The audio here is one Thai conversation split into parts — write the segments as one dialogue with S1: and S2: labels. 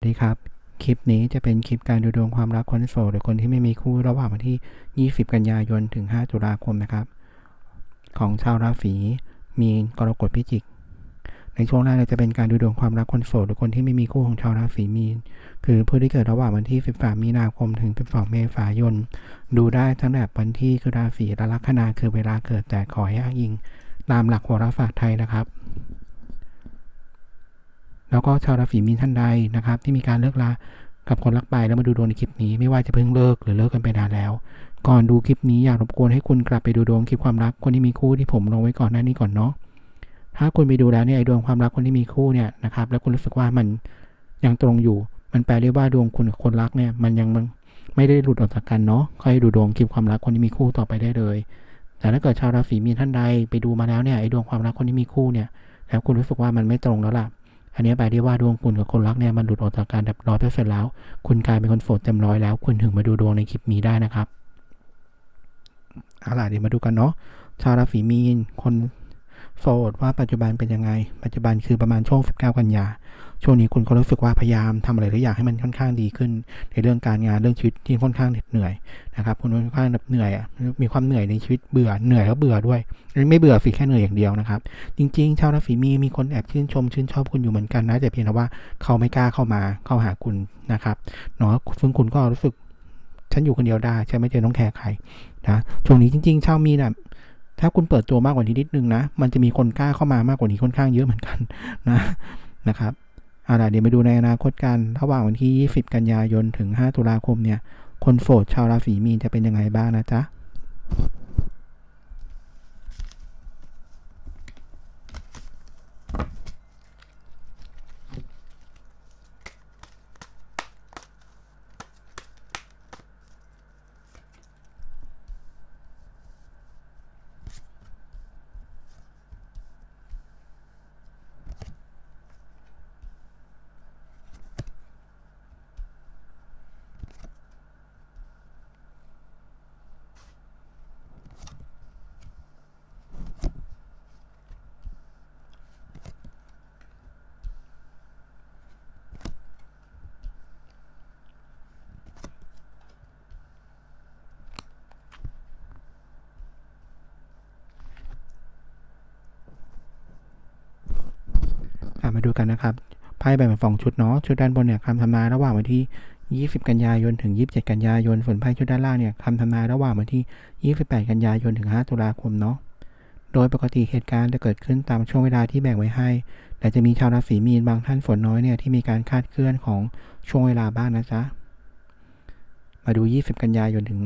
S1: สวัสดีครับ คลิปนี้จะเป็นคลิปการดูดวงความรักคนโสดหรือคนที่ไม่มีคู่ระหว่างวันที่ 20 กันยายน ถึง 5 ตุลาคมนะครับ ของชาวราศีมีนกรกฎพิจิก ในช่วงแรกเราจะเป็นการดูดวงความรักคนโสดหรือคนที่ไม่มีคู่ของชาวราศีมีน คือผู้ที่เกิดระหว่างวันที่ 13 มีนาคม ถึง 12 เมษายน ดูได้ตั้งแต่วันที่คือราศีและลัคนาคือเวลาเกิดแต่ขอให้อ้างอิง ตามหลักโหราศาสตร์ไทยนะครับ แล้วก็ชาวราศีมีนท่านใดนะครับ ที่มีการเลิกลากับคนรักไปแล้วมาดูดวงในคลิปนี้ไม่ว่าจะเพิ่งเลิกหรือเลิกกันไปนานแล้ว ก่อนดูคลิปนี้อยากรบกวนให้คุณกลับไปดูดวงคลิปความรักคนที่มีคู่ที่ผมลงไว้ก่อนหน้านี้ก่อนเนาะถ้าคุณไปดูแล้วเนี่ยไอ้ดวงความรักคนที่มีคู่เนี่ยนะครับ แล้วคุณรู้สึกว่ามันยังตรงอยู่ มันแปลได้ว่าดวงคุณกับคนรักเนี่ยมันยังไม่ได้หลุดออกจากกันเนาะค่อยดูดวงคลิปความรักคนที่มีคู่ต่อไปได้เลย แต่ถ้าเกิดชาวราศีมีนท่านใดไปดูมาแล้วเนี่ยไอ้ดวงความรักคนที่มีคู่เนี่ย แล้วคุณรู้สึกว่ามันไม่ตรงแล้วล่ะ อันนี้แปลได้ว่าดวงคุณกับคนรักเนี่ยมันหลุดออกจากการแบบร้อยเปอร์เซ็นต์แล้ว คุณกลายเป็นคนโสดเต็มร้อยแล้ว คุณถึงมาดูดวงในคลิปนี้ได้นะครับเอาล่ะเดี๋ยวมาดูกันเนาะชาวราศีมีนคน โสดว่าปัจจุบันเป็นยังไง ปัจจุบันคือประมาณช่วง 19 กันยา ช่วงนี้คุณก็รู้สึกว่าพยายามทำอะไรหลายอย่างให้มันค่อนข้างดีขึ้น ในเรื่องการงานเรื่องชีวิตที่ค่อนข้างเหนื่อยนะครับ คุณค่อนข้างเหนื่อยมีความเหนื่อยในชีวิตเบื่อเหนื่อยแล้วเบื่อด้วย ไม่เบื่อสิแค่เหนื่อยอย่างเดียวนะครับ จริง ๆ ชาวราศีมีมีคนแอบชื่นชมชื่นชอบคุณอยู่เหมือนกันนะแต่เพียงแต่ว่าเขาไม่กล้าเข้ามาเข้าหาคุณนะครับเนาะซึ่งคุณก็รู้สึกฉันอยู่คนเดียวได้ฉันไม่เจอต้องแคร์ใครนะช่วงนี้จริงๆชาวมีนอะ ถ้าคุณเปิดตัวมากกว่านี้นิดนึงนะ มันจะมีคนกล้าเข้ามามากกว่านี้ค่อนข้างเยอะเหมือนกันนะนะครับเอาล่ะเดี๋ยวไปดูในอนาคตกันระหว่างวันที่ 20 กันยายนถึง 5 ตุลาคมเนี่ย คนโสดชาวราศีมีนจะเป็นยังไงบ้างนะจ๊ะ มาดูกันนะครับไพ่แบ่งเป็นสองชุดเนาะชุดด้านบนเนี่ยคำทำนายระหว่างวันที่ 20 กันยายนถึง 27 กันยายนส่วนไพ่ชุดด้านล่างเนี่ยคำทำนายระหว่างวันที่ 28 กันยายนถึง 5 ตุลาคมเนาะโดยปกติเหตุการณ์จะเกิดขึ้นตามช่วงเวลาที่แบ่งไว้ให้ แต่จะมีชาวราศีมีนบางท่านฝนน้อยเนี่ยที่มีการคาดเคลื่อนของช่วงเวลาบ้างนะจ๊ะมาดู 20 กันยายนถึง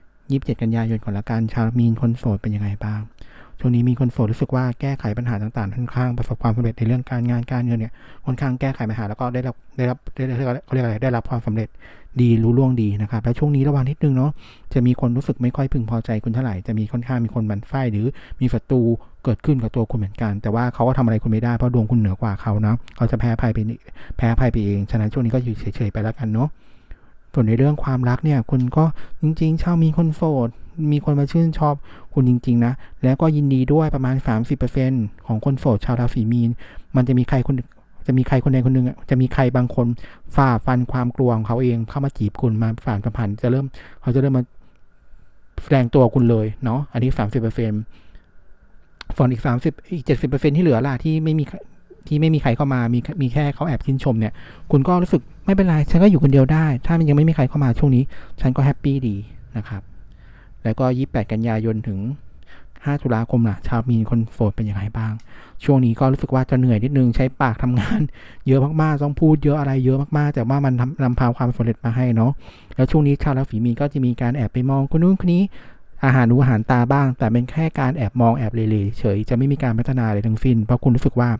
S1: 27 กันยายนก่อนละกันชาวมีนคนโสดเป็นยังไงบ้าง ช่วงนี้มีคนโสดรู้สึกว่าแก้ไขปัญหาต่างๆค่อนข้างประสบความสำเร็จในเรื่องการงานการเงินเนี่ยค่อนข้างแก้ไขปัญหาแล้วก็ได้รับได้รับได้ได้เขาเรียกอะไรได้รับความสำเร็จดีรู้ล่วงดีนะครับและช่วงนี้ระวังนิดนึงเนาะจะมีคนรู้สึกไม่ค่อยพึงพอใจคุณเท่าไหร่จะมีค่อนข้างมีคนบันไฟหรือมีศัตรูเกิดขึ้นกับตัวคุณเหมือนกัน แต่ว่าเขาก็ทำอะไรคุณไม่ได้เพราะดวงคุณเหนือกว่าเขานะเขาจะแพ้ภัยไปแพ้ภัยไปเองฉะนั้นช่วงนี้ก็อยู่เฉยๆไปแล้วกันเนาะส่วนในเรื่องความรักเนี่ยคุณก็จริงๆชาวมีคนโสด มีคนมาชื่นชอบคุณจริง ๆ นะ แล้วก็ยินดีด้วยประมาณ 30%ของคนโสดชาวราศีมีน มันจะมีใครคนจะมีใครคนใดคนหนึ่งจะมีใครบางคนฝ่าฟันความกลัวของเขาเองเข้ามาจีบคุณมาฝ่านสัมพันธ์จะเริ่มเขาจะเริ่มมาแสดงตัวคุณเลยเนาะอันนี้30%ส่วนอีก30อีก70%ที่เหลือล่ะที่ไม่มีที่ไม่มีใครเข้ามามีมีแค่เขาแอบชื่นชมเนี่ย คุณก็รู้สึกไม่เป็นไรฉันก็อยู่คนเดียวได้ ถ้ามันยังไม่มีใครเข้ามาช่วงนี้ ฉันก็แฮปปี้ดีนะครับ แล้วก็ 28 กันยายนถึง 5 ตุลาคมล่ะ ชาวมีนคนโสดเป็นยังไงบ้าง ช่วงนี้ก็รู้สึกว่าจะเหนื่อยนิดนึง ใช้ปากทำงาน เยอะมากๆ ต้องพูดเยอะอะไรเยอะมากๆ แต่ว่ามันทำนำพาความสำเร็จมาให้เนาะ แล้วช่วงนี้ชาวราศีมีนก็จะมีการแอบไปมองคนนู้นคนนี้ อาหารหูอาหารตาบ้าง แต่เป็นแค่การแอบมองแอบเลๆเฉย จะไม่มีการพัฒนาอะไรทั้งสิ้น เพราะคุณรู้สึกว่า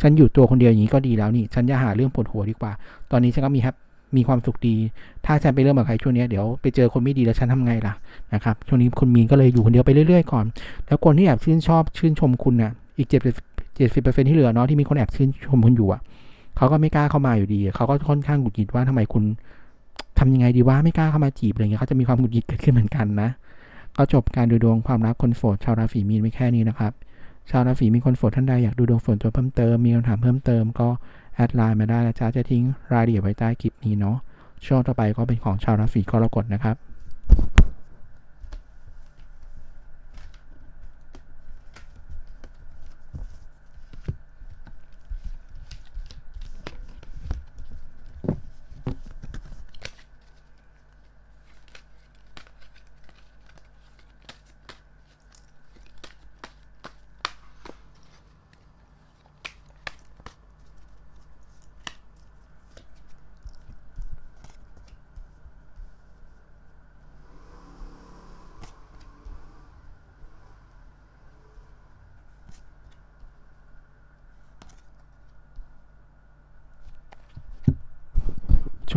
S1: ฉันอยู่ตัวคนเดียวอย่างนี้ก็ดีแล้วนี่ ฉันจะหาเรื่องปวดหัวดีกว่า ตอนนี้ฉันก็มีแฮป มีความสุขดี ถ้าฉันไปเริ่มกับใครช่วงนี้เดี๋ยวไปเจอคนไม่ดีแล้วฉันทำไงล่ะนะครับช่วงนี้คุณมีนก็เลยอยู่คนเดียวไปเรื่อยๆก่อน แล้วคนที่แอบชื่นชอบชื่นชมคุณน่ะอีกเจ็ดเจ็ดสิบเปอร์เซ็นที่เหลือเนาะที่มีคนแอบชื่นชมคุณอยู่อะเขาก็ไม่กล้าเข้ามาอยู่ดีเขาก็ค่อนข้างหงุดหงิดว่าทำไมคุณทำยังไงดีว่าไม่กล้าเข้ามาจีบอะไรเงี้ยเขาจะมีความหงุดหงิดเกิดขึ้นเหมือนกันนะก็จบการดูดวงความรักคนโสดชาวราศีมีนไม่แค่นี้นะครับชาวราศีมีคนโสดท่านใดอยากดูดวงส่วนตัวเพิ่มเติมมีคำถามเพิ่มเติมก็ แอดไลน์มาได้นะจ๊ะจะทิ้งรายละเอียดไว้ใต้คลิปนี้เนาะช่วงต่อไปก็เป็นของชาวราศีกรกฎนะครับ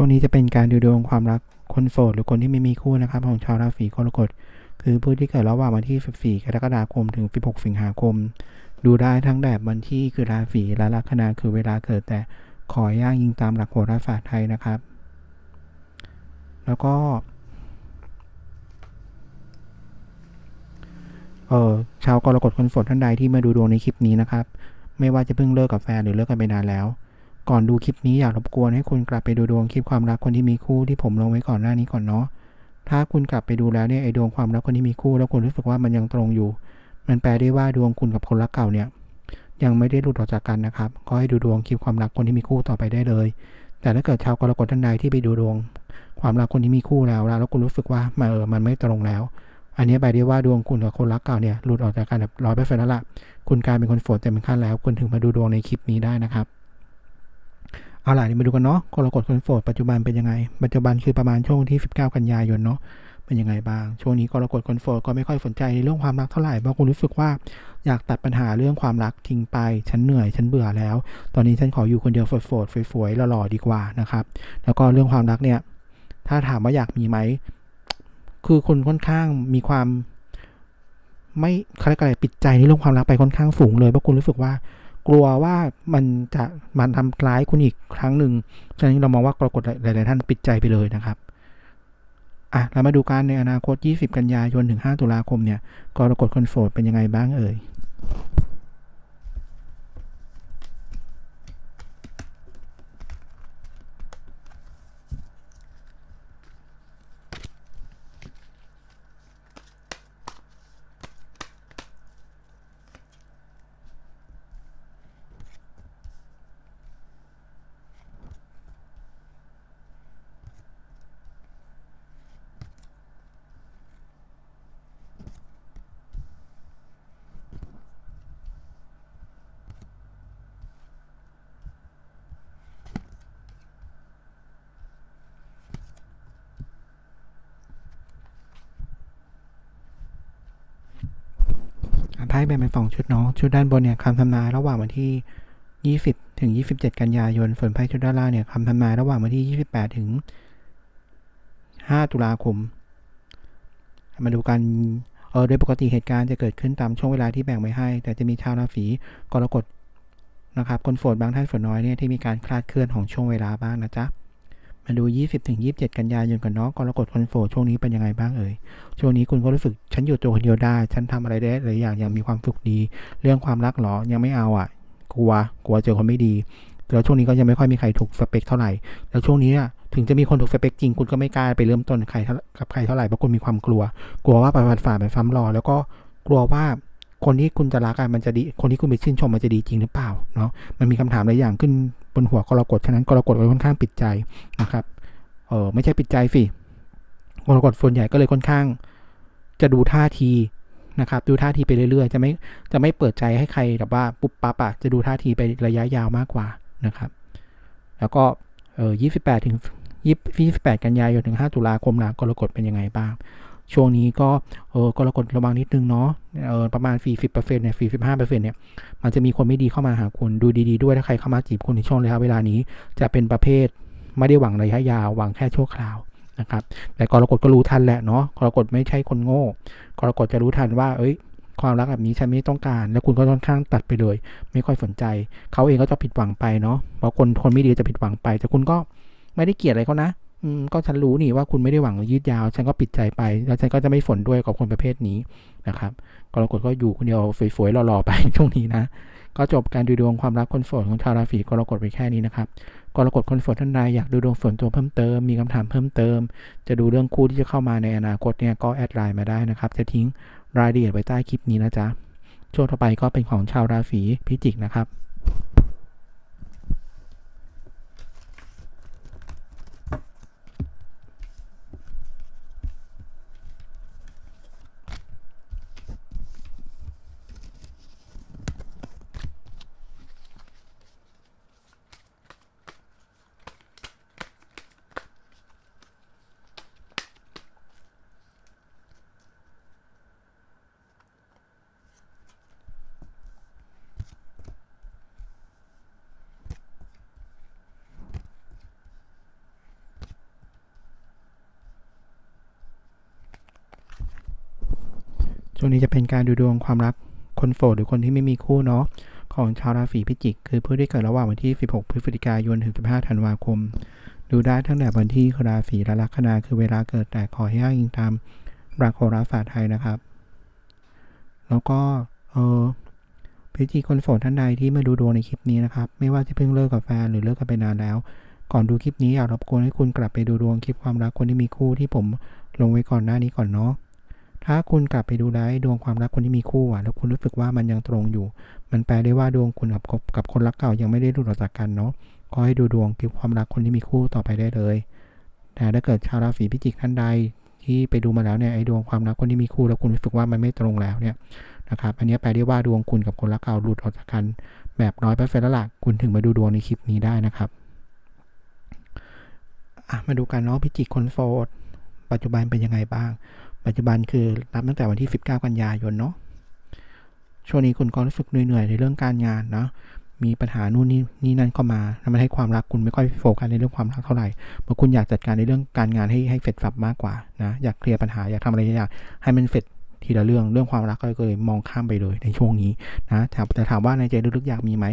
S1: ช่วงนี้จะเป็นการดูดวงความรักคนโสดหรือคนที่ไม่มีคู่นะครับ ของชาวราศีกรกฎ คือผู้ที่เกิดระหว่างวันที่ 14 กรกฎาคมถึง 16 สิงหาคม ดูได้ทั้งแบบวันที่คือราศีและลัคนาคือเวลาเกิดแต่ขอย่างยิงตามหลักโหราศาสตร์ไทยนะครับ แล้วก็เออชาวกรกฎคนโสดท่านใดที่มาดูดวงในคลิปนี้นะครับ ไม่ว่าจะเพิ่งเลิกกับแฟนหรือเลิกกันไปนานแล้ว ก่อนดูคลิปนี้อยากรบกวนให้คุณกลับไปดูดวงคลิปความรักคนที่มีคู่ที่ผมลงไว้ก่อนหน้านี้ก่อนเนาะ ถ้าคุณกลับไปดูแล้วเนี่ยไอดวงความรักคนที่มีคู่แล้วคุณรู้สึกว่ามันยังตรงอยู่ มันแปลได้ว่าดวงคุณกับคนรักเก่าเนี่ยยังไม่ได้หลุดออกจากกันนะครับ ก็ให้ดูดวงคลิปความรักคนที่มีคู่ต่อไปได้เลย แต่ถ้าเกิดชาวกรกฎท่านใดที่ไปดูดวง ความรักคนที่มีคู่แล้วแล้วคุณรู้สึกว่ามันเออมันไม่ตรงแล้ว อันนี้แปลได้ว่าดวงคุณกับคนรักเก่าเนี่ยหลุดออกจากกันแบบร้อยเปอร์เซ็นต์แล้วล่ะ คุณกลายเป็นคนโสดเต็มขั้นแล้ว คุณถึงมาดูดวงในคลิปนี้ได้นะครับ เอาล่ะมาดูกันเนาะกรกฎคนโสดปัจจุบันเป็นยังไง ปัจจุบันคือประมาณช่วงที่ 19 กันยายนเนาะเป็นยังไงบ้าง ช่วงนี้กรกฎคนโสดก็ไม่ค่อยสนใจในเรื่องความรักเท่าไหร่เพราะคุณรู้สึกว่าอยากตัดปัญหาเรื่องความรักทิ้งไป ฉันเหนื่อย ฉันเบื่อแล้ว ตอนนี้ฉันขออยู่คนเดียวโสดๆสวยๆหล่อๆดีกว่านะครับ แล้วก็เรื่องความรักเนี่ย ถ้าถามว่าอยากมีไหม คือคุณค่อนข้างมีความ ไม่เขาเรียกอะไรปิดใจในเรื่องความรักไปค่อนข้างสูงเลยเพราะคุณรู้สึกว่า กลัวว่ามันจะมันทำร้ายคุณอีกครั้งหนึ่งฉะนั้นเรามองว่ากรกฎหลาย ๆ ท่านปิดใจไปเลยนะครับอะเรามาดูการในอนาคต 20 กันยายนถึง 5 ตุลาคมเนี่ยกรกฎคนโสดเป็นยังไงบ้างเอ่ย ไพ่แบ่งเป็นสองชุดเนาะชุดด้านบนเนี่ยคำทำนายระหว่างวันที่ 20 ถึง 27 กันยายน ส่วนไพ่ชุดด้านล่างเนี่ยคำทำนายระหว่างวันที่ 28 ถึง 5 ตุลาคม มาดูกันเออโดยปกติเหตุการณ์จะเกิดขึ้นตามช่วงเวลาที่แบ่งไว้ให้ แต่จะมีชาวราศีกรกฎนะครับคนโสดบางท่านส่วนน้อยเนี่ยที่มีการคลาดเคลื่อนของช่วงเวลาบ้างนะจ๊ะ มาดู 20-27 กันยายนกันเนาะกรกฎคนโสดช่วงนี้เป็นยังไงบ้างเอ่ย ช่วงนี้คุณก็รู้สึกฉันอยู่ตัวคนเดียวได้ ฉันทำอะไรได้หลายอย่างยังมีความสุขดี เรื่องความรักหรอ ยังไม่เอาอะ กลัว กลัวเจอคนไม่ดี แล้วช่วงนี้ก็ยังไม่ค่อยมีใครถูกสเปคเท่าไหร่ แล้วช่วงนี้อะถึงจะมีคนถูกสเปคจริง คุณก็ไม่กล้าไปเริ่มต้นใครกับใครเท่าไหร่ เพราะคุณมีความกลัว กลัวว่าไปผ่านฝ่าไปซ้ำรอ แล้วก็กลัวว่าคนที่คุณจะรักอะมันจะดี คนที่คุณไปชื่นชมมันจะดีจริงหรือเปล่า เนาะมันมีคำถามหลายอย่างขึ้น บนหัวกรกฎฉะนั้นกรกฎก็ค่อนข้างปิดใจนะครับเออไม่ใช่ปิดใจสิกรกฎส่วนใหญ่ก็เลยค่อนข้าง จะดูท่าทีนะครับดูท่าทีไปเรื่อยๆ จะไม่จะไม่เปิดใจให้ใครแบบว่าปุ๊บปั๊บอะจะดูท่าทีไประยะยาวมากกว่านะครับ แล้วก็เออ28ถึง20 28กันยายนถึง5ตุลาคมนะกรกฎเป็นยังไงบ้าง ช่วงนี้ก็เออกรกฎระวังนิดนึงเนาะเออประมาณ 40%เนี่ย45%เนี่ยมันจะมีคนไม่ดีเข้ามาหาคุณดูดี ๆ ด้วยถ้าใครเข้ามาจีบคุณในช่วงระยะเวลานี้ จะเป็นประเภทไม่ได้หวังระยะยาวหวังแค่ชั่วคราวนะครับแต่กรกฎก็รู้ทันแหละเนาะกรกฎไม่ใช่คนโง่กรกฎจะรู้ทันว่า เอ้ย ความรักแบบนี้ฉันไม่ต้องการ แล้วคุณก็ค่อนข้างตัดไปเลย ไม่ค่อยสนใจ เขาเองก็จะผิดหวังไปเนาะเพราะคนคนไม่ดีจะผิดหวังไป แต่คุณก็ไม่ได้เกลียดอะไรเขานะ ก็ฉันรู้นี่ว่าคุณไม่ได้หวังยืดยาว ฉันก็ปิดใจไป แล้วฉันก็จะไม่ฝนด้วยกับคนประเภทนี้นะครับกรกฎก็อยู่คนเดียวสวยๆหล่อๆไปช่วงนี้นะ ก็จบการดูดวงความรักคนโสดของชาวราศีกรกฎไปแค่นี้นะครับกรกฎคนโสดท่านใดอยากดูดวงส่วนตัวเพิ่มเติม มีคำถามเพิ่มเติม จะดูเรื่องคู่ที่จะเข้ามาในอนาคตเนี่ยก็แอดไลน์มาได้นะครับ จะทิ้งรายละเอียดไว้ใต้คลิปนี้นะจ๊ะช่วงต่อไปก็เป็นของชาวราศีพิจิกนะครับ ช่วงนี้จะเป็นการดูดวงความรักคนโสดหรือคนที่ไม่มีคู่เนาะของชาวราศีพิจิก คือผู้ที่เกิดระหว่างวันที่ 16 พฤศจิกายนถึง 15 ธันวาคม ดูได้ตั้งแต่วันที่ราศีและลัคนาคือเวลาเกิดแต่ขอให้อ้างอิงตามหลักโหราศาสตร์ไทยนะครับ แล้วก็เออพิจิกคนโสดท่านใดที่มาดูดวงในคลิปนี้นะครับ ไม่ว่าจะเพิ่งเลิกกับแฟนหรือเลิกกันไปนานแล้ว ก่อนดูคลิปนี้อยากรบกวนให้คุณกลับไปดูดวงคลิปความรักคนที่มีคู่ที่ผมลงไว้ก่อนหน้านี้ก่อนเนาะ ถ้าคุณกลับไปดูได้ดวงความรักคนที่มีคู่อะแล้วคุณรู้สึกว่ามันยังตรงอยู่ มันแปลได้ว่าดวงคุณกับกับคนรักเก่ายังไม่ได้หลุดออกจากกันเนาะก็ให้ดูดวงเกี่ยวกับความรักคนที่มีคู่ต่อไปได้เลย แต่ถ้าเกิดชาวราศีพิจิกท่านใดที่ไปดูมาแล้วเนี่ยไอ้ดวงความรักคนที่มีคู่แล้วคุณรู้สึกว่ามันไม่ตรงแล้วเนี่ยนะครับอันนี้แปลได้ว่าดวงคุณกับคนรักเก่าหลุดออกจากกันแบบร้อยเปอร์เซ็นต์แล้วล่ะคุณถึงมาดูดวงในคลิปนี้ได้นะครับมาดูกันเนาะพิจิกคนโสดปัจจุบันเป็นยังไงบ้าง ปัจจุบันคือนับตั้งแต่วันที่ 19 กันยายนเนาะช่วงนี้คุณก็รู้สึกเหนื่อยๆในเรื่องการงานเนาะมีปัญหานู่นนี่นี่นั่นเข้ามาแล้วมันให้ความรักคุณไม่ค่อยโฟกัสในเรื่องความรักเท่าไหร่เพราะคุณอยากจัดการในเรื่องการงานให้ให้เสร็จสับมากกว่านะอยากเคลียร์ปัญหาอยากทำอะไรอยากให้มันเสร็จทีละเรื่องเรื่องความรักก็เลยมองข้ามไปเลยในช่วงนี้นะแต่ถามว่าในใจลึกๆอยากมีไหม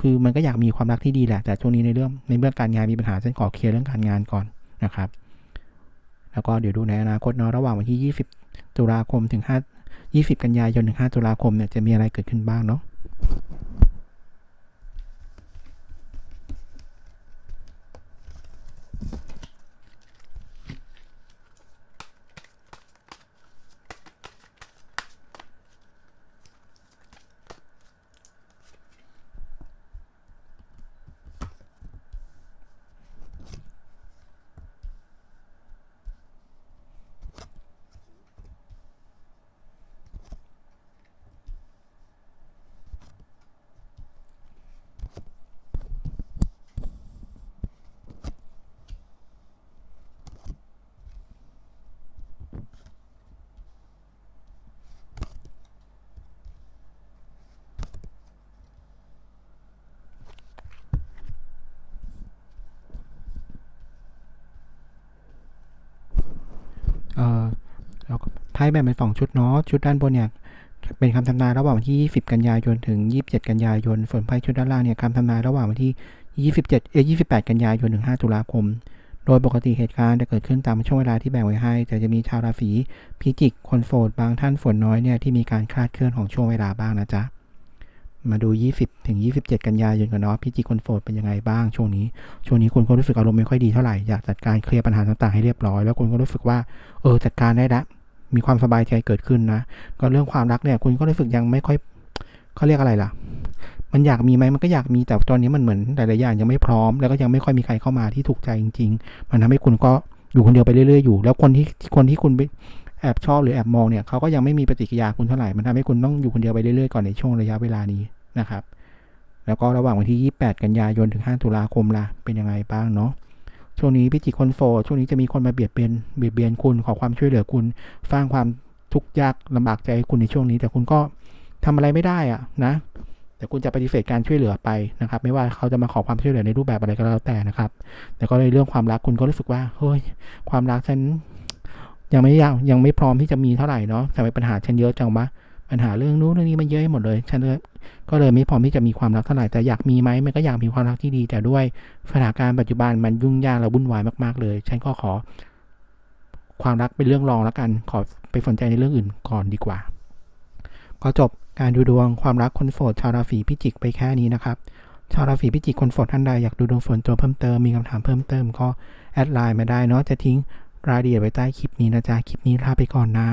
S1: คือมันก็อยากมีความรักที่ดีแหละแต่ช่วงนี้ในเรื่องในเรื่องการงานมีปัญหาฉันขอเคลียร์เรื่องการงานก่อนนะครับ แล้วก็เดี๋ยวดูในอนาคตเนาะระหว่างวันที่ 20 ตุลาคมถึง 5 20 กันยายนถึง 5 ตุลาคมเนี่ยจะมีอะไรเกิดขึ้นบ้างเนาะ เอ่อแล้วก็ ไพ่แบ่งเป็นสองชุดเนาะชุดด้านบนเนี่ยเป็นคำทำนายระหว่างวันที่ 20 กันยายน ถึง 27 กันยายน ส่วนไพ่ชุดด้านล่างเนี่ยคำทำนายระหว่างวันที่ 27 เอ้ย28 กันยายน ถึง 5 ตุลาคม โดยปกติเหตุการณ์จะเกิดขึ้นตามช่วงเวลาที่แบ่งไว้ให้ แต่จะมีชาวราศีพิจิก คนโสดบางท่านฝนน้อยเนี่ยที่มีการคลาดเคลื่อนของช่วงเวลาบ้างนะจ๊ะ มาดู 20 ถึง 27 กันยายนกันเนาะพิจิกคนโสดเป็นยังไงบ้างช่วงนี้ ช่วงนี้คุณก็รู้สึกอารมณ์ไม่ค่อยดีเท่าไหร่ อยากจัดการเคลียร์ปัญหาต่างๆให้เรียบร้อย แล้วคุณก็รู้สึกว่า เออจัดการได้ละ มีความสบายใจเกิดขึ้นนะ ก็เรื่องความรักเนี่ยคุณก็รู้สึกยังไม่ค่อยเขาเรียกอะไรล่ะ มันอยากมีไหมมันก็อยากมีแต่ตอนนี้มันเหมือนหลายๆอย่างยังไม่พร้อม แล้วก็ยังไม่ค่อยมีใครเข้ามาที่ถูกใจจริง ๆ มันทำให้คุณก็อยู่คนเดียวไปเรื่อยๆอยู่ แล้วคนที่คนที่คุณไปแอบชอบหรือแอบมองเนี่ยเขาก็ยังไม่มีปฏิกิริยาคุณเท่าไหร่ มันทำให้คุณต้องอยู่คนเดียวไปเรื่อยๆก่อนในช่วงระยะเวลานี้นะครับ แล้วก็ระหว่างวันที่ 28 กันยายนถึง 5 ตุลาคมล่ะเป็นยังไงบ้างเนาะ ช่วงนี้พิจิกคนโฟช่วงนี้จะมีคนมาเบียดเบียนเบียดเบียนคุณขอความช่วยเหลือคุณสร้างความทุกข์ยากลำบากใจให้คุณในช่วงนี้ แต่คุณก็ทำอะไรไม่ได้อะนะ แต่คุณจะปฏิเสธการช่วยเหลือไปนะครับ ไม่ว่าเขาจะมาขอความช่วยเหลือในรูปแบบอะไรก็แล้วแต่นะครับ แต่ก็ในเรื่องความรักคุณก็รู้สึกว่าเฮ้ยความรักฉันยังไม่ยังยังไม่พร้อมที่จะมีเท่าไหร่เนาะทำไมปัญหาฉันเยอะจังวะ ปัญหาเรื่องนู้นเรื่องนี้มันเยอะให้หมดเลย ฉันก็เลยไม่พร้อมที่จะมีความรักเท่าไหร่แต่อยากมีไหมมันก็อยากมีความรักที่ดี แต่ด้วยสถานการณ์ปัจจุบันมันยุ่งยากและวุ่นวายมากๆเลย ฉันก็ขอ ความรักเป็นเรื่องรองแล้วกัน ขอไปสนใจในเรื่องอื่นก่อนดีกว่า ก็จบการดูดวงความรักคนโสดชาวราศีพิจิกไปแค่นี้นะครับชาวราศีพิจิกคนโสดท่านใดอยากดูดวงส่วนตัวเพิ่มเติมมีคำถามเพิ่มเติมก็แอดไลน์มาได้เนาะจะทิ้งรายละเอียดไว้ใต้คลิปนี้นะจ๊ะคลิปนี้ลาไปก่อนนะ